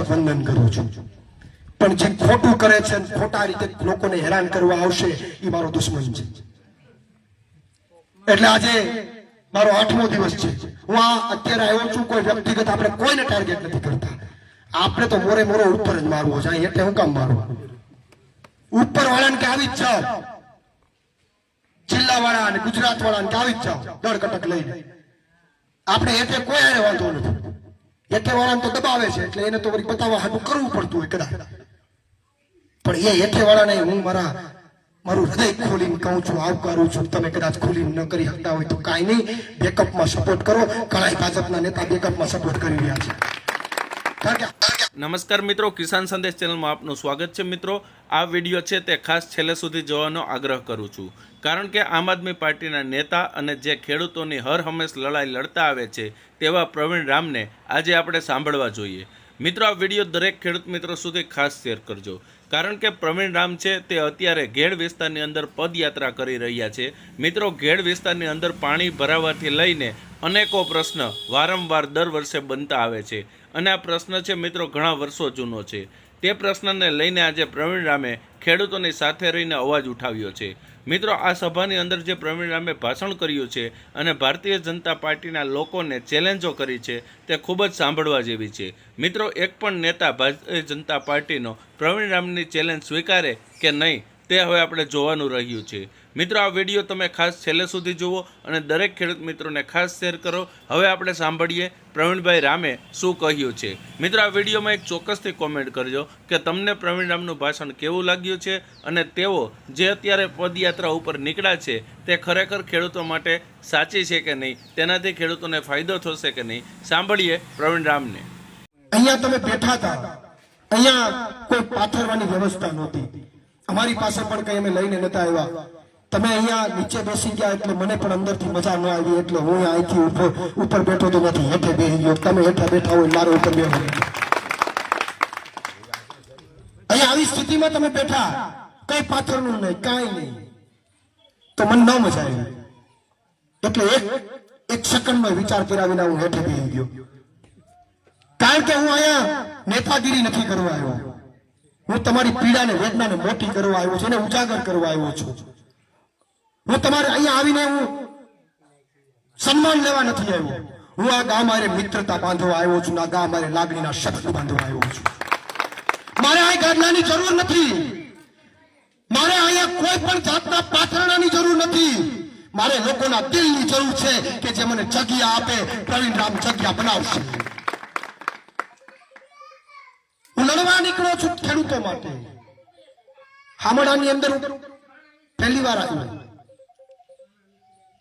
વંદન કરું છું. પણ જે ખોટું કરે છે, ખોટા રીતે લોકોને હેરાન કરવા આવશે, એ મારો દુશ્મન છે. એટલે આજે મારો આઠમો દિવસ છે. હું આ અત્યારે આવ્યો છું, કોઈ વ્યક્તિગત આપણે કોઈને ટાર્ગેટ નથી કરતા. આપણે તો મોરે મોરો ઉપર જ મારવો છે એટલે હું કામ મારવું ઉપર વાળાને કે આવી જ જાઓ. જિલ્લા વાળા અને ગુજરાત વાળાને કે આવી જ જાઓ. દળ કટક લઈને. આપણે એટલે કોઈ વાંધો નથી. હેઠે વાળાને તો દબાવે છે, એટલે એને તો વળી બતાવવા હાટું કરવું પડતું હોય કદાચ. પણ એ હેઠેવાળાને હું મારા, મારું હૃદય ખોલીને કહું છું આવકારું છું, તમે કદાચ ખોલીને ન કરી શકતા હોય તો કાંઈ નહીં. બેકઅપમાં સપોર્ટ કરો. ઘણા ભાજપના નેતા બેકઅપમાં સપોર્ટ કરી રહ્યા છે. કારણ કે નમસ્કાર મિત્રો, કિસાન સંદેશ ચેનલમાં આપનું સ્વાગત છે. મિત્રો, આ વીડિયો છે તે ખાસ છેલ્લે સુધી જોવાનો આગ્રહ કરું છું. કારણ કે આમ આદમી પાર્ટીના નેતા અને જે ખેડૂતોની હર હંમેશ લડાઈ લડતા આવે છે, તેવા પ્રવીણ રામને આજે આપણે સાંભળવા જોઈએ. મિત્રો, આ વીડિયો દરેક ખેડૂત મિત્રો સુધી ખાસ શેર કરજો. કારણ કે પ્રવીણ રામ છે તે અત્યારે ઘેડ વિસ્તારની અંદર પદયાત્રા કરી રહ્યા છે. મિત્રો, ઘેડ વિસ્તારની અંદર પાણી ભરાવાથી લઈને અનેકો પ્રશ્ન વારંવાર દર વર્ષે બનતા આવે છે. અને આ પ્રશ્ન છે મિત્રો ઘણા વર્ષો જૂનો છે. તે પ્રશ્નને લઈને આજે પ્રવીણ રામે ખેડૂતોની સાથે રહીને અવાજ ઉઠાવ્યો છે. મિત્રો, આ સભાની અંદર જે પ્રવીણ રામે ભાષણ કર્યું છે અને ભારતીય જનતા પાર્ટીના લોકોને ચેલેન્જો કરી છે, તે ખૂબ જ સાંભળવા જેવી છે. મિત્રો, એક પણ નેતા ભારતીય જનતા પાર્ટીનો પ્રવીણ રામની ચેલેન્જ સ્વીકારે કે નહીં, તે હવે આપણે જોવાનું રહ્યું છે. મિત્રો, આ વીડિયો તમે ખાસ છેલ્લે સુધી જુઓ અને દરેક ખેડૂત મિત્રોને ખાસ શેર કરો. હવે આપણે સાંભળીએ પ્રવીણભાઈ રામે શું કહ્યું છે. મિત્રો, આ વિડીયોમાં એક ચોક્કસથી કોમેન્ટ કરજો કે તમને પ્રવીણ રામનું ભાષણ કેવું લાગ્યું છે અને તેઓ જે અત્યારે પદયાત્રા ઉપર નીકળ્યા છે, તે ખરેખર ખેડૂતો માટે સાચી છે કે નહીં? તેનાથી ખેડૂતોને ફાયદો થશે કે નહીં? સાંભળીએ પ્રવીણ રામને. અહીંયા તમે બેઠા હતા. અહીંયા કોઈ પાથરવાની વ્યવસ્થા નહોતી. અમારી પાસે પણ કઈ અમે લઈને નતા આવ્યા. તમે અહીંયા નીચે બેસી ગયા એટલે મને પણ અંદરથી મજા ન આવી, એટલે હું અહીંથી ઉપર બેઠો તો નથી, હેઠે બેસી ગયો. તમે હેઠે બેઠા હોય, મારો ઉપર બેહો. અહીંયા આવી સ્થિતિમાં તમે બેઠા. કઈ પાત્રનું નહીં, કાંઈ નહીં. તો મને ન મજા આવી. એટલે એક એક સેકન્ડનો વિચાર કર્યા વિના હું હેઠે બેસી ગયો. કારણ કે હું અહીંયા નેતાગીરી નથી કરવા આવ્યો. હું તમારી પીડાને, વેદનાને મોટી કરવા આવ્યો છું અને ઉજાગર કરવા આવ્યો છું. હું તમારે અહીંયા આવીને હું સન્માન લેવા નથી આવ્યો. હું આ ગામ મારે મિત્રતા બાંધવા આવ્યો છું આ ગામ મારે લાગણીના શક્તિ બાંધવા આવ્યો છું. મારે આ ગાદલાની જરૂર નથી. મારે અહીંયા કોઈ પણ જાતના પાથરણાની જરૂર નથી. મારે લોકોના દિલની જરૂર છે કે જે મને જગ્યા આપે, પ્રવીણ રામ જગ્યા બનાવશે. હું લડવા નીકળો છું ખેડૂતો માટે. હામડાની અંદર પહેલી વાર આવ્યો.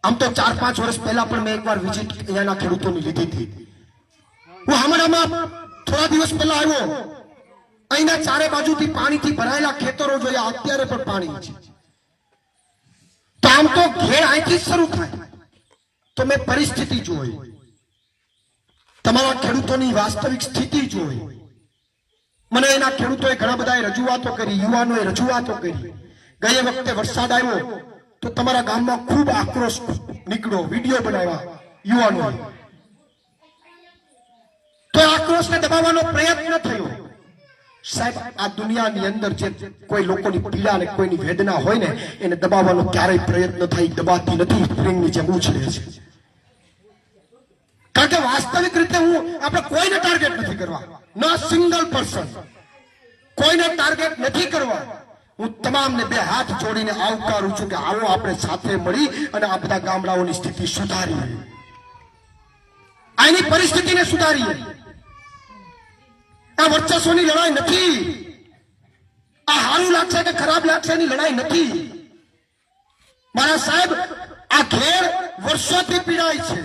આમ તો ચાર, પાંચ વર્ષ પહેલા પણ મેં એકવાર વિઝિટ અહીંયાના ખેડૂતોની લીધી હતી. હું હામડામાં થોડા દિવસ પહેલા આવ્યો. અહીંના ચારે બાજુથી પાણીથી ભરાયેલા ખેતરો જોયા. અત્યારે પણ પાણી છે. તો આમ તો ઘેર અહીંથી શરૂ થાય. તો મેં પરિસ્થિતિ જોઈ. તમારા ખેડૂતોની વાસ્તવિક સ્થિતિ જોઈ. મને એના ખેડૂતોએ ઘણા બધાએ રજૂઆતો કરી, યુવાનોએ રજૂઆતો કરી. ગયે વખતે વરસાદ આવ્યો. તો તમારા ગામમાં ખૂબ આક્રોશ નીકળ્યો, વીડિયો બનાવ્યા, યુવાનો. તો આક્રોશને દબાવવાનો પ્રયત્ન થયો. સાહેબ, આ દુનિયાની અંદર જે કોઈ લોકોની પીડા અને કોઈની વેદના હોય ને, એને દબાવવાનો ક્યારેય પ્રયત્ન થાય, દબાતી નથી સ્પ્રિંગની જેમ ઉછળે છે. કારણ કે વાસ્તવિક રીતે હું, આપણે કોઈને ટાર્ગેટ નથી કરવા. ન સિંગલ પર્સન કોઈને ટાર્ગેટ નથી કરવા. હું તમામને બે હાથ જોડીને આવકારું છું કે આવો આપણે સાથે મળી અને આ બધા ગામડાઓની સ્થિતિ સુધારીએ. આની પરિસ્થિતિને સુધારીએ. આ વર્ચસ્વની લડાઈ નથી. આ સારું લાગશે કે ખરાબ લાગશે એની લડાઈ નથી. મારા સાહેબ, આ ઘેર વર્ષોથી પીડાય છે.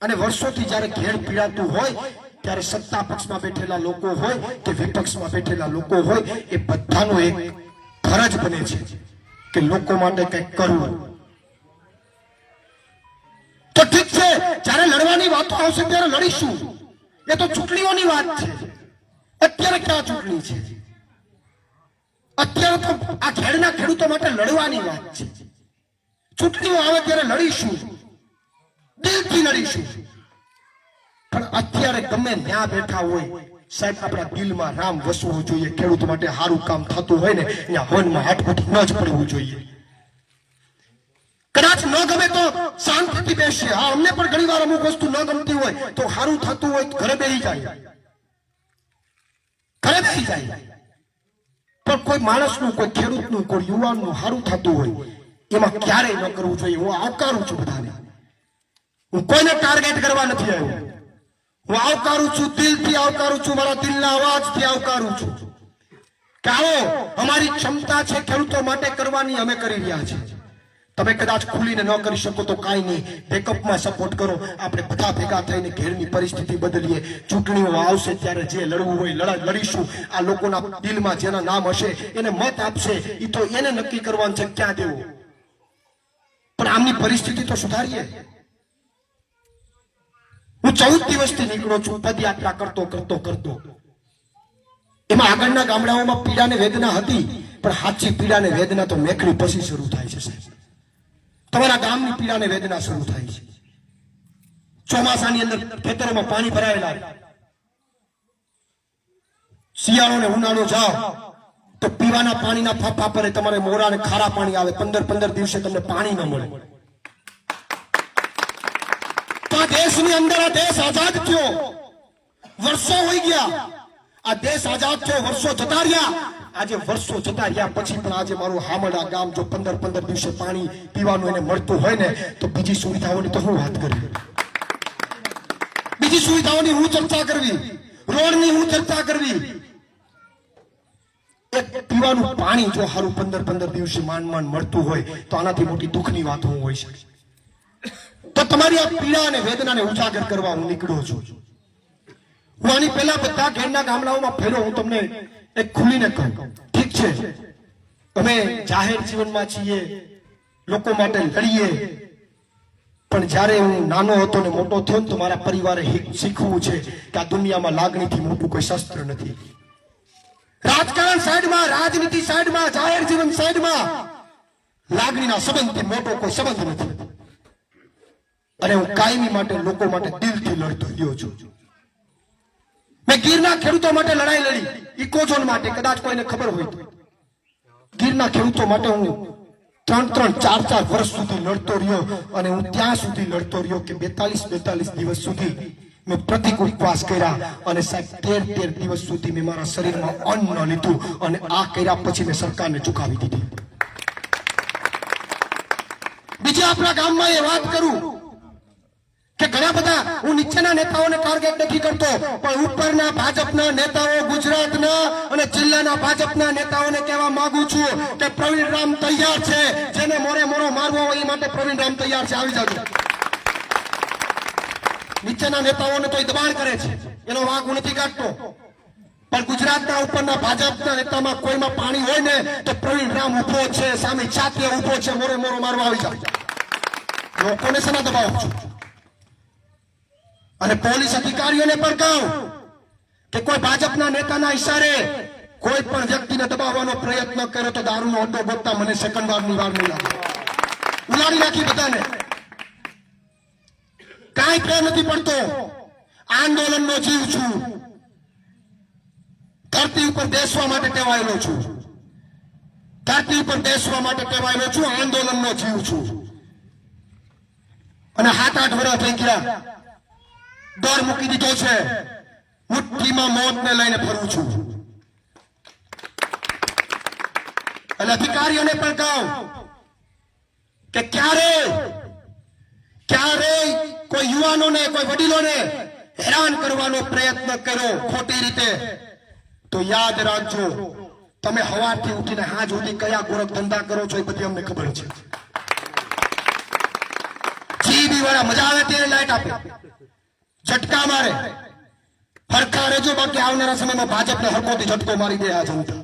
અને વર્ષોથી જ્યારે ઘેર પીડાતું હોય ત્યારે સત્તા પક્ષમાં બેઠેલા લોકો હોય કે વિપક્ષમાં બેઠેલા લોકો હોય, એ બધાનો એક ફરજ બને છે કે લોકો માટે કંઈક કરવું. તો ઠીક છે, જ્યારે લડવાની વાતો આવશે ત્યારે લડીશું. એ તો ચૂંટણીઓની વાત છે. અત્યારે ક્યાં ચૂંટણી છે? અત્યારે તો આ ખેડના ખેડૂતો માટે લડવાની વાત છે. ચૂંટણીઓ આવે ત્યારે લડીશું. દિલથી લડીશું. પણ અત્યારે ગમે ત્યાં બેઠા હોય, સાહેબ, આપણા દિલમાં રામ વસવું જોઈએ. ખેડૂત માટે સારું કામ થતું હોય ને, ત્યાં હવનમાં હાટપટ ન જ પડવું જોઈએ. કદાચ ન ગમે તો શાંતિથી બેસીએ. હા, અમને પણ ઘણી વાર અમુક વસ્તુ ન ગમતી હોય તો સારું થતું હોય ઘરે બેસી જાય. ઘરે બેસી જાય. પણ કોઈ માણસનું, કોઈ ખેડૂતનું, કોઈ યુવાનનું સારું થતું હોય, એમાં ક્યારેય ન કરવું જોઈએ. હું આવકારું છું બધાને. હું કોઈને ટાર્ગેટ કરવા નથી આવ્યો. હું આવકારું છું, દિલથી આવકારું છું, મારા દિલના અવાજથી આવકારું છું. કે આવો, અમારી ક્ષમતા છે ખેડૂતો માટે કરવાની અમે કરી રહ્યા છીએ. તમે કદાચ ખુલીને ન કરી શકો તો કાંઈ નહીં. બેકઅપમાં સપોર્ટ કરો. આપણે બધા ભેગા થઈને ઘેરની પરિસ્થિતિ બદલીએ. ચૂંટણીઓ આવશે ત્યારે જે લડવું હોય લડા લડીશું. આ લોકોના દિલમાં જેના નામ હશે, એને મત આપશે એ તો એને નક્કી કરવાનું છે. ક્યાં દેવું? પણ આમની પરિસ્થિતિ તો સુધારીએ. હું ચૌદ દિવસથી નીકળો છું પદયાત્રા કરતો કરતો કરતો. એમાં આગળના ગામડાઓમાં પીડા ને વેદના હતી, પણ સાચી પીડા ને વેદના તો મેખડી પછી શરૂ થાય છે, સાહેબ. તમારા ગામની પીડા ને વેદના શરૂ થાય છે. ચોમાસાની અંદર ખેતરોમાં પાણી ભરાયેલા. શિયાળો ને ઉનાળો જાઓ, તો પીવાના પાણીના ફાફા પર તમારે મોરા ને ખારા પાણી આવે, પંદર પંદર દિવસે તમને પાણી ન મળે. આ દેશની અંદર આ દેશ આઝાદ થયો. વર્ષો હોઈ ગયા. આ દેશ આઝાદ થયો, વર્ષો જતા રહ્યા. આજે વર્ષો જતા રહ્યા પછી પણ આજે મારું હામડા ગામ જો પંદર પંદર દિવસે પાણી પીવાનું એને મળતું હોય ને, તો બીજી સુવિધાઓની તો હું વાત કરવી. બીજી સુવિધાઓની હું ચર્ચા કરવી. રોડની હું ચર્ચા કરવી. પીવાનું પાણી જો સારું પંદર પંદર દિવસે માંડ માંડ મળતું હોય, તો આનાથી મોટી દુઃખની વાત હું હોઈ શકે. તો તમારી આ પીડા અને વેદનાને ઉજાગર કરવા હું નીકળ્યો છું. હું આની પહેલા બધા ઘેરના ગામડાઓમાં ફેરો હું તમને એક ખુલીને કહું. ઠીક છે? અમે જાહેર જીવનમાં છીએ, લોકો માટે લડીએ. પણ જ્યારે હું નાનો હતો ને મોટો થયો ને તો મારા પરિવારે શીખવું છે કે આ દુનિયામાં લાગણીથી મોટું કોઈ શસ્ત્ર નથી. રાજકારણ સાઈડમાં, રાજનીતિ સાઈડમાં, જાહેર જીવન સાઈડમાં લાગણીના સંબંધથી મોટો કોઈ સંબંધ નથી. અને હું કાયમી માટે લોકો માટે દિલથી લડતો રહ્યો છું. મેં ગીરના ખેડૂતો માટે લડાઈ લડી. ઇકોઝોન માટે, કદાચ કોઈને ખબર હોય ગીરના ખેડૂતો માટે હું ત્રણ ત્રણ ચાર ચાર વર્ષ સુધી લડતો રહ્યો અને હું ત્યાં સુધી લડતો રહ્યો કે બેતાલીસ બેતાલીસ દિવસ સુધી મેં પ્રતિક ઉપવાસ કર્યા અને સાહેબ, તેર તેર દિવસ સુધી મેં મારા શરીરમાં અન્ન લીધું અને આ કર્યા પછી મેં સરકારને ચુકાવી દીધી. બીજા આપણા ગામમાં એ વાત કરું. કે ઘણા બધા હું નીચેના નેતાઓને ટાર્ગેટ નથી કરતો, પણ ઉપરના ભાજપના નેતાઓ ગુજરાતના અને જિલ્લાના ભાજપના નેતાઓને કહેવા માંગુ છું કે પ્રવીણ રામ તૈયાર છે, જેને મોરે મોરો મારવો એ માટે પ્રવીણ રામ તૈયાર છે. આવી જાજો. નીચેના નેતાઓને તો દબાણ કરે છે, એનો વાંક હું નથી કાઢતો. પણ ગુજરાતના ઉપરના ભાજપના નેતામાં કોઈમાં પાણી હોય ને તો પ્રવીણ રામ ઊભો છે, સામે છાતીએ ઊભો છે, મોરે મોરો મારવા આવી જાય લોકોને શેના દબાવ છું? અને પોલીસ અધિકારીઓને પણ કહું કે કોઈ ભાજપના નેતાના ઈશારે કોઈ પણ વ્યક્તિને દબાવવાનો પ્રયત્ન કરે તો દારૂનો અડ્ડો ગોતતા મને સેકન્ડ વારની વાર નહીં લાગે ઉલાડી નાખી બધાને. કાંઈ પ્રેમ નથી પડતો. આંદોલનનો જીવ છું. ધરતી ઉપર બેસવા માટે ટેવાયેલો છું. ધરતી ઉપર બેસવા માટે ટેવાયેલો છું, આંદોલનનો જીવ છું. અને હાથ આઠ વર્ષ થઈ ગયા ડર મૂકી દીધો છે. મુઠ્ઠીમાં મોતને લઈને ફરું છું. અને અધિકારીઓને પણ કહું કે ક્યારે ક્યારે કોઈ યુવાનોને, કોઈ વડીલોને હેરાન કરવાનો પ્રયત્ન કર્યો ખોટી રીતે. તો યાદ રાખજો, તમે હવાથી ઉઠીને હાજ સુધી કયા ગોરખ ધંધા કરો છો એ બધી અમને ખબર છે. જીબી વાળા મજા આવે ત્યારે લાઈટ આપે. ઝટકા મારે. ફરકા રહેજો બાકી આવનારા સમયમાં ભાજપને હરકોથી ઝટકો મારી દે આ જનતા.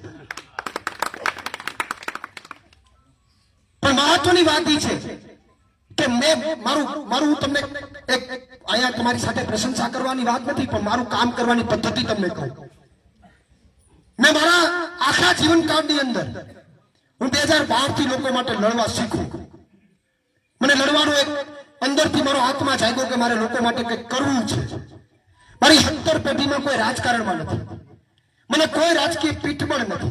પણ મહત્વની વાત છે કે મેં મારું મારું તમને એક અહીંયા તમારી સાથે પ્રશંસા કરવાની વાત નથી, પણ મારું કામ કરવાની પદ્ધતિ તમને કહું. મેં મારા આખા જીવનકાળની અંદર હું બે હજાર બારથી લોકો માટે લડવા શીખું. મને લડવાનો એક અંદરથી મારો આત્મા જાગ્યો કે મારે લોકો માટે કંઈક કરવું છે. મારી સત્તર પેઢીમાં કોઈ રાજકારણમાં નથી. મને કોઈ રાજકીય પીઠબળ નથી.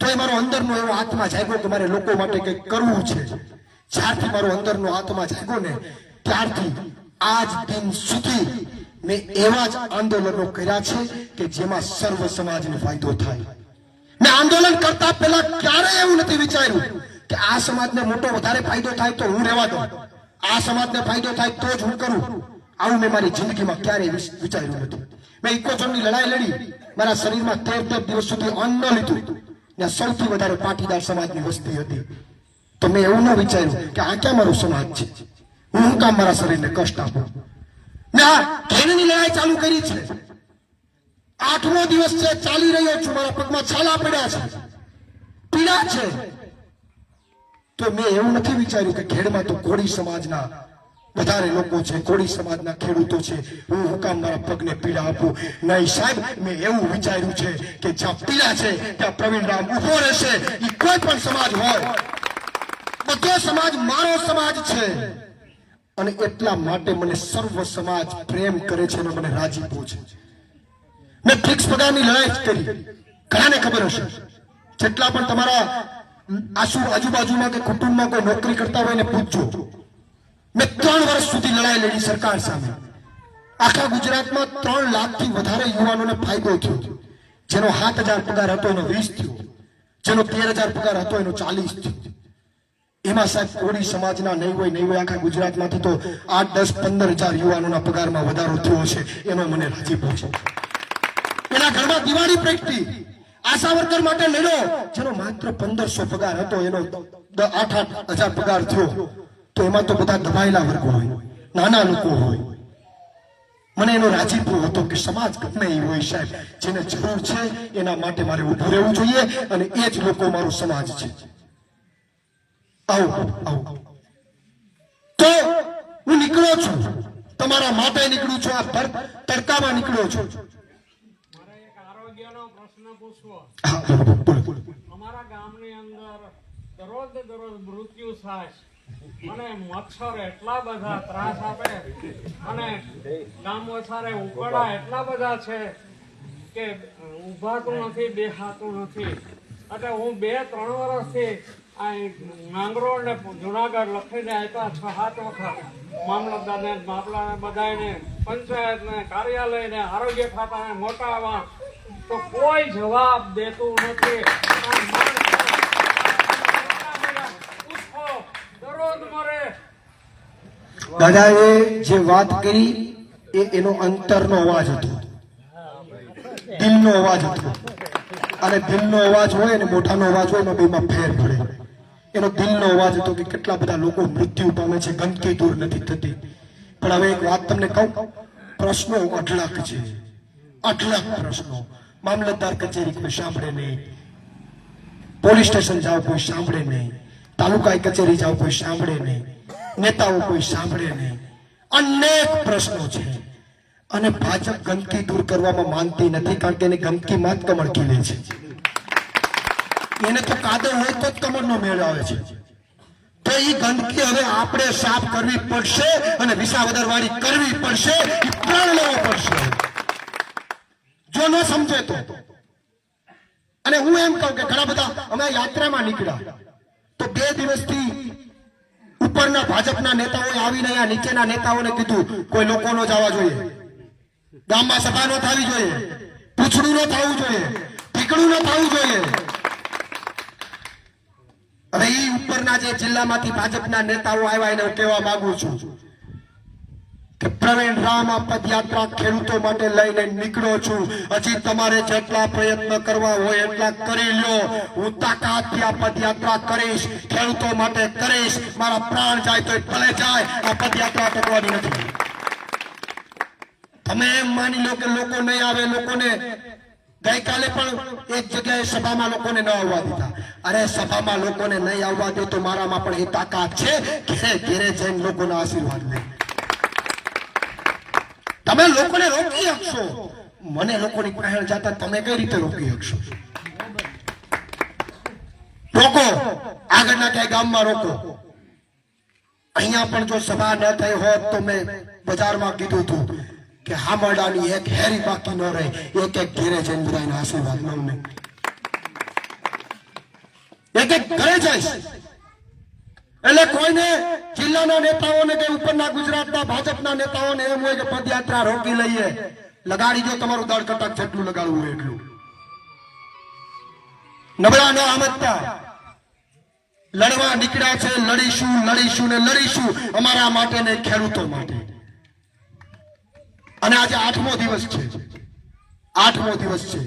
તો એ મારો અંદરનો એવો આત્મા જાગ્યો કે મારે લોકો માટે કંઈક કરવું છે. જ્યારથી મારો અંદરનો આત્મા જાગ્યો ને, ત્યારથી આજ દિન સુધી મેં એવા જ આંદોલનો કર્યા છે કે જેમાં સર્વ સમાજને ફાયદો થાય. મેં આંદોલન કરતા પહેલા ક્યારેય એવું નથી વિચાર્યું. કે આ સમાજને મોટો વધારે ફાયદો થાય તો હું રહેવા દઉં. આ સમાજને ફાયદો થાય તો જ હું કરું. આવું મેં મારી જિંદગીમાં ક્યારેય વિચાર્યું નથી મેં ઇકોઝોનની લડાઈ લડી. મારા શરીરમાં તેર તેર દિવસ સુધી અન્ન ન લીધું. ને સૌથી વધારે પાટીદાર સમાજની વસ્તી હતી. તો મેં એવું ન વિચાર્યું કે આ ક્યાં મારો સમાજ છે? હું કામ મારા શરીરને કષ્ટ આપું? આ ઘેનની લડાઈ ચાલુ કરી છે. આઠમો દિવસ છે, ચાલી રહ્યો છું. મારા પગમાં છાલા પડ્યા છે. પીડા છે. તો મેં એવું નથી વિચાર્યું કે ખેડમાં તો કોળી સમાજના વધારે લોકો છે, કોળી સમાજના ખેડૂતો છે. હું હુકામ મારા પગને પીડા આપું. નહીં સાહેબ, મેં એવું વિચાર્યું છે કે જ્યાં પીડા છે, ત્યાં પ્રવીણ રામ ઊભો રહેશે. એ કોઈ પણ સમાજ હોય. બધો સમાજ મારો સમાજ છે. અને એટલા માટે મને સર્વ સમાજ પ્રેમ કરે છે અને મને રાજીપો છે. મેં ફિક્સ પગારની લડાઈ કરી. ઘણાને ખબર હશે. જેટલા પણ તમારા આશુ આજુબાજુમાં કે કુટુંબમાં કોઈ નોકરી કરતા હોય ને પૂછજો. મેં ત્રણ વર્ષ સુધી લડાઈ લડી સરકાર સામે. આખા ગુજરાતમાં ત્રણ લાખથી વધારે યુવાનોને ફાયદો થયો. જેનો સાત હજાર પગાર હતો, એનો વીસ થયો. જેનો તેર હજાર પગાર હતો, એનો ચાલીસ થયો. એમાં સાહેબ કોળી સમાજના નહીં હોય નહીં હોય આખા ગુજરાતમાંથી તો આઠ, દસ, પંદર હજાર યુવાનોના પગારમાં વધારો થયો છે. એનો મને રાજીપો છે એના ઘરમાં દિવાળી પ્રગટી આશા વર્કર માટે લડ્યો, જેનો માત્ર પંદરસો પગાર હતો, એનો આઠ આઠ હજાર પગાર થયો, તો એમાં તો બધા દબાયેલા વર્ગો હોય, નાના લોકો હોય. મને એનો રાજીપો હતો કે સમાજ ગમે એ હોય સાહેબ, જેને જરૂર છે, એના માટે મારે ઊભું રહેવું જોઈએ અને એ જ લોકો મારો સમાજ છે. આવો આવો. તો હું નીકળ્યો છું, તમારા માટે નીકળું છું, આ તડકામાં નીકળ્યો છું. બોલો બોલો અમારા ગામની અંદર દરરોજ ને દરરોજ મૃત્યુ થાય અને મચ્છર એટલા બધા ત્રાસ આપે અને ગામ વસારે ઉકળા એટલા બધા છે કે ઊભાતું નથી, બેહાતું નથી. એટલે હું બે, ત્રણ વર્ષથી આ માંગરોળ ને જુનાગઢ લખીને આપ્યા છ, સાત વખત. મામલતદારને મામલાને બધાને પંચાયતને, કાર્યાલયને, આરોગ્ય ખાતાને મોટા તો કોઈ જવાબ દેતું નથી. દાદાએ જે વાત કરી, એ એનો અંતરનો અવાજ હતો. દિલનો અવાજ હતો. અને દિલનો અવાજ હોય અને મોઢાનો અવાજ હોય, એમાં બેમાં ફેર પડે. એનો દિલનો અવાજ હતો કે કેટલા બધા લોકો મૃત્યુ પામે છે, ગંદકી દૂર નથી થતી. પણ હવે એક વાત તમને કહું, પ્રશ્નો અઢળક છે. અઢળક પ્રશ્નો. મામલતદાર કચેરી કોઈ સાંભળે નહીં પોલીસ સ્ટેશન જાઓ કોઈ સાંભળે નહીં તાલુકા કચેરી જાઓ કોઈ સાંભળે નહીં નેતાઓ કોઈ સાંભળે નહીં અનેક પ્રશ્નો છે. અને ભાજપ ગંદકી દૂર કરવામાં માનતી નથી કારણ કે એને ગંદકીમાં જ કમળ ખીલે છે. એને તો કાદવ હોય તો જ કમળનો મેળ આવે છે. તો એ ગંદકી હવે આપણે સાફ કરવી પડશે અને વિસાવદરવાળી કરવી પડશે એ પ્રણ લેવો પડશે. જો ન સમજે તો. અને હું એમ કહું કે ઘણા બધા અમે યાત્રામાં નીકળ્યા. તો બે દિવસથી ઉપરના ભાજપના નેતાઓએ આવીને અહીંયા નીચેના નેતાઓને કીધું, કોઈ લોકો નો જવા જોઈએ. ગામમાં સભા ન થવી જોઈએ. પૂછડું ન થવું જોઈએ. ઠીકડું ન થવું જોઈએ. હવે ઈ ઉપરના જે જિલ્લામાંથી ભાજપના નેતાઓ આવ્યા એને હું કહેવા માંગુ છું. પ્રવીણ રામ આ પદયાત્રા ખેડૂતો માટે લઈને નીકળ્યો છું. હજી તમારે જેટલા પ્રયત્ન કરવા હોય એટલા કરી લ્યો. હું તાકાતથી આ પદયાત્રા કરીશ, ખેડૂતો માટે કરીશ. મારા પ્રાણ જાય તો ભલે જાય. આ પદયાત્રા કરવાની નથી. તમે એમ માની લો કે લોકો નહીં આવે, લોકોને ગઈકાલે પણ એક જગ્યાએ સભામાં લોકોને ન આવવા દીધા. અરે સભામાં લોકોને નહીં આવવા દે તો મારામાં પણ એ તાકાત છે ઘેરે ઘેરે જઈને લોકોના આશીર્વાદ લે. તમે લોકોને રોકી શકશો મને લોકોની પાસે જતા તમે કઈ રીતે રોકી શકશો રોકો. આગળના ક્યાંય ગામમાં રોકો. અહીંયા પણ જો સભા ન થઈ હોત તો મેં બજારમાં કીધું હતું કે હામરડાની એક હેરી બાકી ન રહે, એક એક ઘેરે જઈને આશીર્વાદ લઉં એક એક ઘરે જઈશ. એટલે કોઈને જિલ્લાના નેતાઓને કે ઉપરના ગુજરાતના ભાજપના નેતાઓને એમ હોય કે પદયાત્રા રોકી લઈએ. લગાડી દો તમારું દળ કટક જેટલું લગાડવું હોય એટલું. નબળા ન આમતતા લડવા નીકળ્યા છે, લડીશું લડીશું ને લડીશું અમારા માટે ને ખેડૂતો માટે. અને આજે આઠમો દિવસ છે. આઠમો દિવસ છે.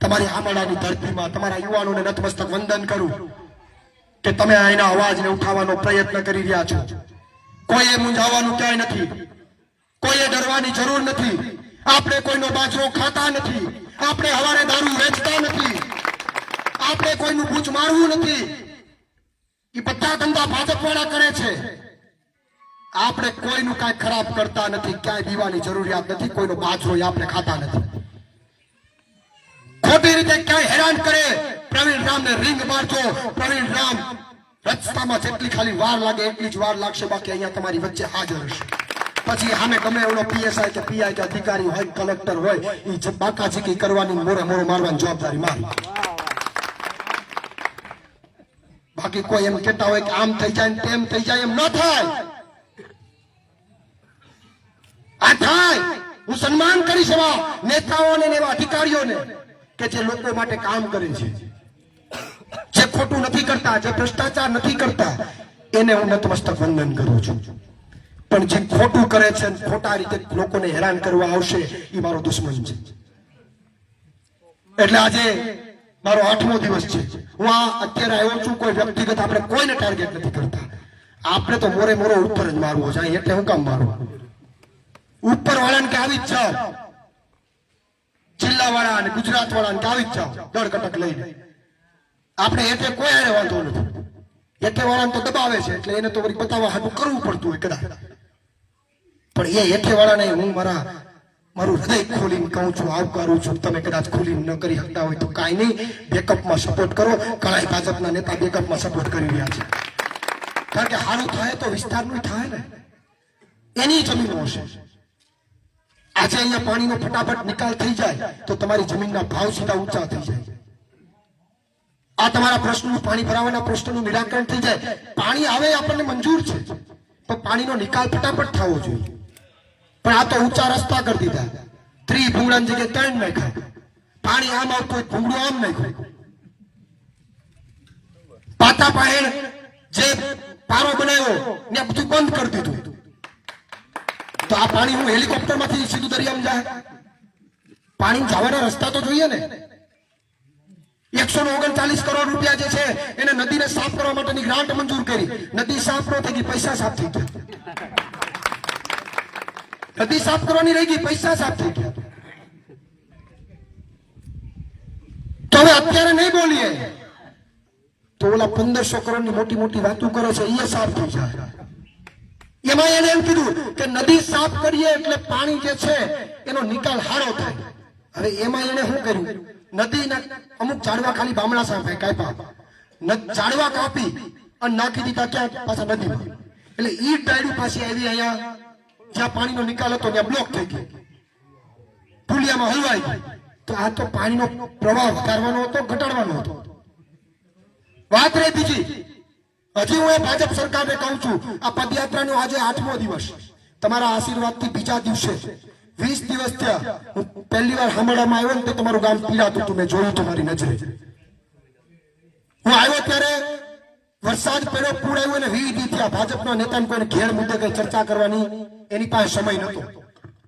તમારી આમળાની ધરતીમાં તમારા યુવાનોને નતમસ્તક વંદન કરું. કે તમે એના અવાજને ઉઠાવવાનો પ્રયત્ન કરી રહ્યા છો. કોઈએ મૂંઝાવાનું ક્યાંય નથી. કોઈએ ડરવાની જરૂર નથી. આપણે કોઈનો બાજરો ખાતા નથી. આપણે હવારે દારૂ વેચતા નથી. આપણે કોઈનું બૂચ મારવું નથી. એ બધા ધંધા ભાજપ વાળા કરે છે. આપણે કોઈનું કાંઈ ખરાબ કરતા નથી. ક્યાંય દીવાની જરૂરિયાત નથી. કોઈનો બાજરો આપણે ખાતા નથી. ખોટી રીતે ક્યાંય હેરાન કરે, પ્રવીણ રામને રિંગ મારજો. પ્રવીણ રામ, રસ્તામાં જેટલી ખાલી વાર લાગે એટલી જ વાર લાગશે, બાકી અહીંયા તમારી વચ્ચે હાજર હશે. પછી સામે ગમે એવડો પીએસઆઈ કે પીઆઈ કે અધિકારી હોય, કલેક્ટર હોય એ જે બાકાચીકી કરવાની મોરે મોરે મારવાની જવાબદારી મારી. બાકી કોઈ એમ કેતા હોય કે આમ થઈ જાય તેમ થઈ જાય, એમ ન થાય. આ થાય. હું સન્માન કરીશ એવા નેતાઓને ને એવા અધિકારીઓને. કે જે લોકો માટે કામ કરે છે. જે ખોટું નથી કરતા, જે ભ્રષ્ટાચાર નથી કરતા, એને હું નતમસ્તક વંદન કરું છું. પણ જે ખોટું કરે છે ખોટા રીતે લોકોને હેરાન કરવા આવશે એ મારો દુશ્મન છે. એટલે આજે મારો આઠમો દિવસ છે. હું આ અત્યારે આવ્યો છું, કોઈ વ્યક્તિગત આપણે કોઈને ટાર્ગેટ નથી કરતા. આપણે તો મોરે મોરો ઉપર જ મારવો છે. એટલે હું કામ મારવું ઉપર વાળાને કે આવી જ જાઓ. જિલ્લા વાળા અને ગુજરાત વાળા આવી જ જાઓ, દળ કટક લઈને. આપણે એટલે કોઈ હારે વાંધો નથી. એટલે વાળાને તો દબાવે છે, એટલે એને તો વળી બતાવવા હાટું કરવું પડતું હોય કદાચ. પણ એ હેઠે વાળાને હું મારા, મારું હૃદય ખોલીને કહું છું આવકારું છું, તમે કદાચ ખોલીને ન કરી શકતા હોય તો કાંઈ નહીં. બેકઅપમાં સપોર્ટ કરો. ઘણા ભાજપના નેતા બેકઅપમાં સપોર્ટ કરી રહ્યા છે. કારણ કે સારું થાય તો વિસ્તારનું થાય ને. એની જમીનો હશે. આજે અહીંયા પાણીનો ફટાફટ નિકાલ થઈ જાય તો તમારી જમીનના ભાવ સીધા ઊંચા થઈ જાય. આ તમારા પ્રશ્નનું પાણી ભરાવાના પ્રશ્નનું નિરાકરણ થઈ જાય. પાણી આવે આપણને મંજૂર છે. પણ પાણીનો નિકાલ ફટાફટ થવો જોઈએ. પણ આ તો ઊંચા રસ્તા કરી દીધા. ત્રી ભૂંગળાની જગ્યાએ ત્રણ નાખ્યા પાણી આમ આવતું હોય ભૂંગળું આમ નાખ્યું પાતા પાહેણ જે પારો બનાવ્યો ને બધું બંધ કરી દીધું. તો આ પાણી હું હેલિકોપ્ટરમાંથી સીધું દરિયામાં જાય. પાણી જવાના રસ્તા તો જોઈએ ને. એકસો ઓગણચાલીસ કરોડ રૂપિયા જે છે, એને નદીને સાફ કરવા માટેની ગ્રાન્ટ મંજૂર કરી. નદી સાફ ન થઈ ગઈ, પૈસા સાફ થઈ ગયા. નદી સાફ કરવાની રહી ગઈ, પૈસા સાફ થઈ ગયા. તો હવે અત્યારે નહીં બોલીએ. તો ઓલા પંદરસો કરોડની મોટી મોટી વાતો કરે છે એ સાફ થઈ જાય. એમાં એને એમ કીધું કે નદી સાફ કરીએ એટલે પાણી જે છે, એનો નિકાલ હારો થાય. હવે એમાં એને શું કર્યું? નદીના અમુક ઝાડવા ખાલી બામણા સામે કાપ્યા. ઝાડવા કાપી અને નાખી દીધા ક્યાં? પાછા નદીમાં. એટલે ઈ ડાયડી પાછી આવી અહીંયા જ્યાં પાણીનો નિકાલ હતો, ત્યાં બ્લોક થઈ ગયો. પુલિયામાં હલવાઈ ગઈ તો આ તો પાણીનો પ્રવાહ વધારવાનો હતો, ઘટાડવાનો હતો. વાત રહી બીજી. હજી હું એ ભાજપ સરકારને કહું છું, આ પદયાત્રાનો આજે આઠમો દિવસ. તમારા આશીર્વાદથી બીજા દિવસે, વીસ દિવસ થયા હું પહેલી વાર હામડામાં આવ્યો ને તો તમારું ગામ પીડાતું હતું મેં જોયું તમારી નજરે. હું આવ્યો ત્યારે વરસાદ પહેલો પૂર આવ્યો ને વી દી થયા, ભાજપના નેતાને કોઈને ઘેર મુદ્દે કઈ ચર્ચા કરવાની એની પાસે સમય નહોતો.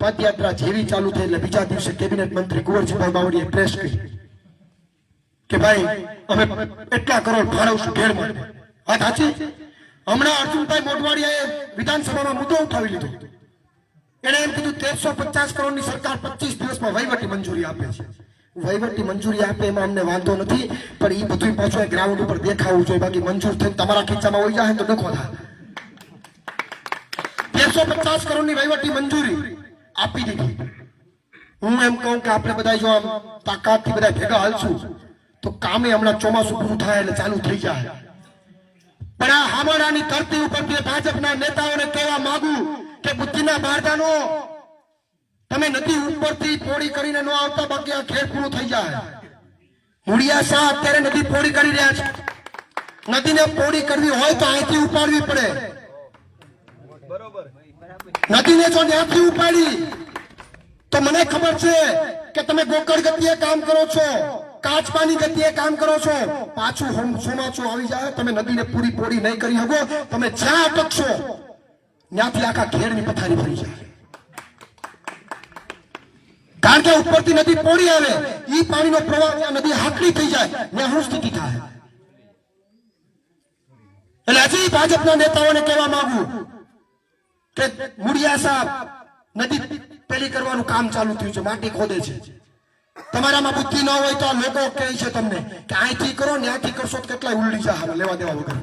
પદયાત્રા જેવી ચાલુ થઈ એટલે બીજા દિવસે કેબિનેટ મંત્રી કુંવરજીભાઈ બાવળીએ પ્રેસ કરી કે ભાઈ, અમે એટલા કરોડ ફાળવશું ઘેર માટે વાત સાચી? હમણાં અર્જુનભાઈ મોઢવાડિયાએ વિધાનસભામાં મુદ્દો ઉઠાવી લીધો. એને એમ કીધું, તેરસો પચાસ કરોડની સરકાર પચીસ દિવસમાં વહીવટી મંજૂરી આપે છે. વહીવટી મંજૂરી આપે એમાં અમને વાંધો નથી, પણ એ બધું પાછું ગ્રાઉન્ડ ઉપર દેખાવું જોઈએ. બાકી મંજૂર થઈને તમારા ખીચામાં હોય જાય તો ડખો થાય તેરસો પચાસ કરોડની વહીવટી મંજૂરી આપી દીધી. હું એમ કહું કે આપણે બધા જો આમ તાકાતથી બધા ભેગા હાલશું, તો કામે હમણાં ચોમાસું પૂરું થાય એટલે ચાલુ થઈ જાય પણ આ હામડાની ધરતી ઉપર ભાજપના નેતાઓને કહેવા માંગુ કે બુદ્ધિના બારદાનો તમે નદી ઉપરથી પોળી કરીને ન આવતા બાકી આ ખેડ પૂરું થઈ જાય. મુડિયા શાહ અત્યારે નદી પોડી કરી રહ્યા છે. નદીને પોડી કરવી હોય તો અહીંથી ઉપાડવી પડે. નદીને જો ત્યાંથી ઉપાડી, તો મને ખબર છે કે તમે ગોકળ ગતિએ કામ કરો છો. કાચપાની ગતિએ કામ કરો છો. પાછું હોમ ચોમાસું આવી જાય. તમે નદીને પૂરી પોડી નહીં કરી શકો. તમે જ્યાં અટકશો, ત્યાંથી આખા ઘેરની પથારી ફરી જાય. કારણ કે ઉપરથી નદી પોડી આવે, ઈ પાણીનો પ્રવાહ ત્યાં નદી હાકડી થઈ જાય, ત્યાં શું સ્થિતિ થાય? એટલે હજી ભાજપના નેતાઓને કહેવા માંગુ કે મુડિયા સાહેબ, નદી પેલી કરવાનું કામ ચાલુ થયું છે, માટી ખોદે છે. તમારામાં બુદ્ધિ ન હોય તો લોકો કહે છે તમને કે અહીંથી કરો ને અહીંથી કરશો તો કેટલાય ઉલડી જાય લેવા દેવા વગર.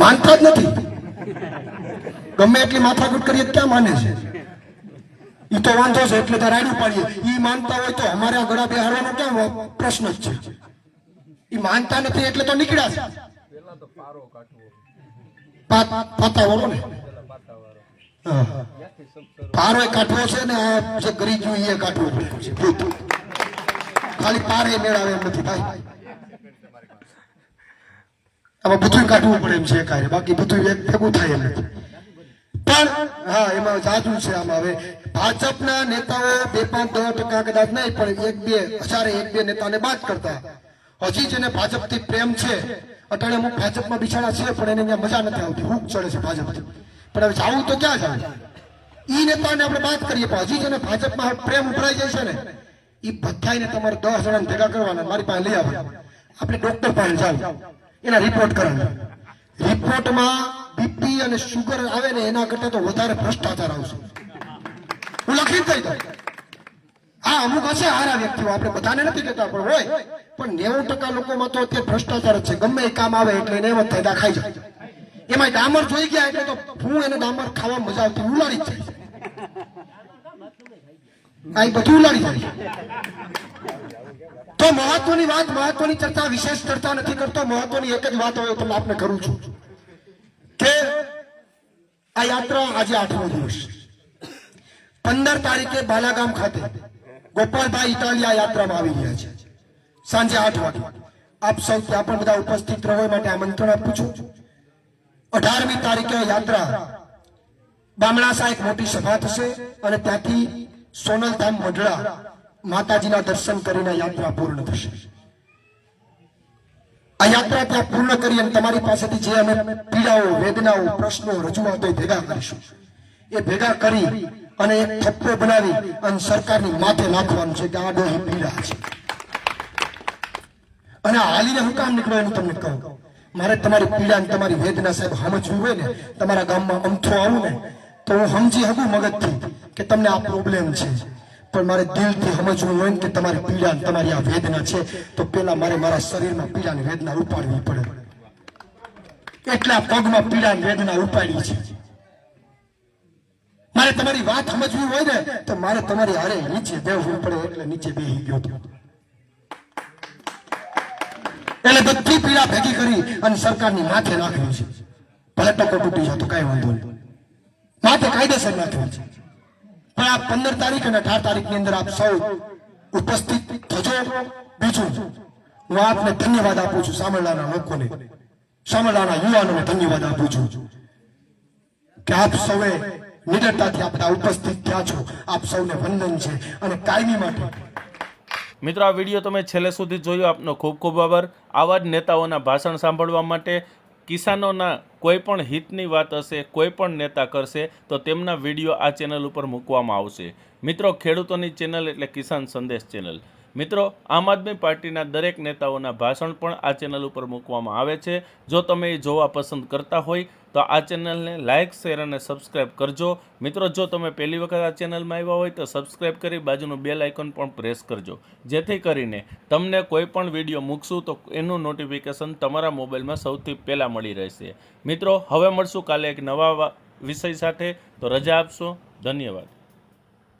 માનતા જ નથી. ગમે એટલી માથાકૂટ કરીએ ક્યાં માને છે? એ તો વાંધો છે એટલે તો રાયડું પાડીએ. ઈ માનતા હોય તો અમારે આ ગળા બેહાડવાનો ક્યાં પ્રશ્ન જ છે? એ માનતા નથી એટલે તો નીકળ્યા છે. પાતા વળો ને. પારો કાઢવો છે ને, આ જે કરી જોઈએ એ કાઢવું ખાલી પારે મેળાવે એમ નથી ભાઈ. આમાં બધું કાઢવું પડે એમ છે કાર્ય. બાકી બધું એક ભેગું થાય એમ નથી. પણ, હા, એમાં જાજુ છે આમાં હવે. ભાજપના નેતાઓ બે પાંચ દસ ટકા કદાચ નહીં, પણ એક બે, હજારે એક બે નેતાને બાદ કરતા. હજી જેને ભાજપથી પ્રેમ છે, અટાણે અમુક ભાજપમાં બિચારા છે, પણ એને મજા નથી આવતી. હુક ચડે છે ભાજપથી. પણ હવે જવું તો ક્યાં જાય ઈ નેતાને આપણે વાત કરીએ, પણ હજી જેને ભાજપમાં પ્રેમ ઉભરાઈ જાય છે ને એ બધાયને તમારે દસ જણાને ભેગા કરવાના, મારી પાસે લઈ આવવાના. આપણે ડોક્ટર પાસે જાવ એના રિપોર્ટ કરવાના રિપોર્ટમાં બીપી અને સુગર આવે ને, એના કરતા તો વધારે ભ્રષ્ટાચાર આવશે. હું લખી જ દઈ હા, અમુક હશે હારા વ્યક્તિઓ, આપણે બધાને નથી કહેતા, પણ હોય. પણ નેવું ટકા લોકોમાં તો અત્યારે ભ્રષ્ટાચાર જ છે. ગમે એ કામ આવે એટલે એને એમ જ થાય દાખાઈ જાય એમાં ડામર જોઈ ગયા એટલે તો હું એને ડામર ખાવા મજા આવતી ઉલાડી જ જાય આ બધું ઉલાડી તો મહત્વની વાત, મહત્વની ચર્ચા, વિશેષ ચર્ચા નથી કરતો, મહત્વની એક જ વાત હવે કરું છું. કે આ યાત્રા આજે આઠમો દિવસ. પંદર તારીખે બાલાગામ ખાતે ગોપાલભાઈ ઇટાલિયા યાત્રામાં આવી રહ્યા છે. સાંજે આઠ વાગે. આપ સૌ ત્યાં પણ બધા ઉપસ્થિત રહો માટે આમંત્રણ આપું છું. અઢારમી તારીખે યાત્રા બામણાસા એક મોટી સભા થશે અને ત્યાંથી સોનલધામ મઢડા માતાજીના દર્શન કરીને યાત્રા પૂર્ણ થશે. આ યાત્રા ત્યાં પૂર્ણ કરી અને તમારી પાસેથી જે અમે પીડાઓ, વેદનાઓ, પ્રશ્નો, રજૂઆતો ભેગા કરીશું. એ ભેગા કરી અને એક થપ્પો બનાવી અને સરકારની માથે નાખવાનું છે કે આ ડોહી પીડા છે. અને હાલીને હું કામ નીકળો એનું તમને કહું. મારે તમારી પીડા ને તમારી વેદના સાહેબ સમજવું હોય ને, તમારા ગામમાં અમથો આવું ને, તો હું સમજી શકું મગજથી કે તમને આ પ્રોબ્લેમ છે. પણ મારે દિલથી સમજવું હોય ને કે તમારી પીડા તમારી આ વેદના છે, તો પેલા મારે મારા શરીરમાં પીડા અને વેદના ઉપાડવી પડે. એટલા પગમાં પીડા અને વેદના ઉપાડી છે. મારે તમારી વાત સમજવી હોય ને, તો મારે તમારી હારે નીચે બેસવું પડે, એટલે નીચે બેસી ગયો એટલે બધી પીડા ભેગી કરી અને સરકારની માથે નાખ્યો છે. ભલે ટકો તૂટી જતો કઈ વાંધો નહીં. માથે કાયદેસર નાખ્યો છે. પણ આ પંદર તારીખ અને અઢાર તારીખની અંદર આપ સૌ ઉપસ્થિત થજો. બીજું, હું આપને ધન્યવાદ આપું છું સામરલાના લોકોને સામરલાના યુવાનોને ધન્યવાદ આપું છું કે આપ સૌએ નિડરતાથી આ બધા ઉપસ્થિત થયા છો. આપ સૌને વંદન છે અને કાયમી માટે મિત્રો, આ વીડિયો તમે છેલ્લે સુધી જોયો, આપનો ખૂબ ખૂબ આભાર. આવા જ નેતાઓના ભાષણ સાંભળવા માટે કિસાનોના કોઈ પણ હિતની વાત હશે, કોઈ પણ નેતા કરશે, તો તેમના વીડિયો આ ચેનલ ઉપર મૂકવામાં આવશે. મિત્રો, ખેડૂતોની ચેનલ એટલે કિસાન સંદેશ ચેનલ. મિત્રો, આમ આદમી પાર્ટીના દરેક નેતાઓના ભાષણ પણ આ ચેનલ ઉપર મૂકવામાં આવે છે. જો તમે એ જોવા પસંદ કરતા હોય, તો આ ચેનલને લાઇક, શેર અને સબસ્ક્રાઇબ કરજો. મિત્રો, જો તમે પહેલી વખત આ ચેનલમાં આવ્યા હોય, તો સબસ્ક્રાઇબ કરી બાજુનું બેલ આઇકન પણ પ્રેસ કરજો. જેથી કરીને તમને કોઈ પણ વીડિયો મૂકશું, તો એનું નોટિફિકેશન તમારા મોબાઈલમાં સૌથી પહેલાં મળી રહેશે. મિત્રો, હવે મળશું કાલે એક નવા વિષય સાથે. તો રજા આપશો. ધન્યવાદ.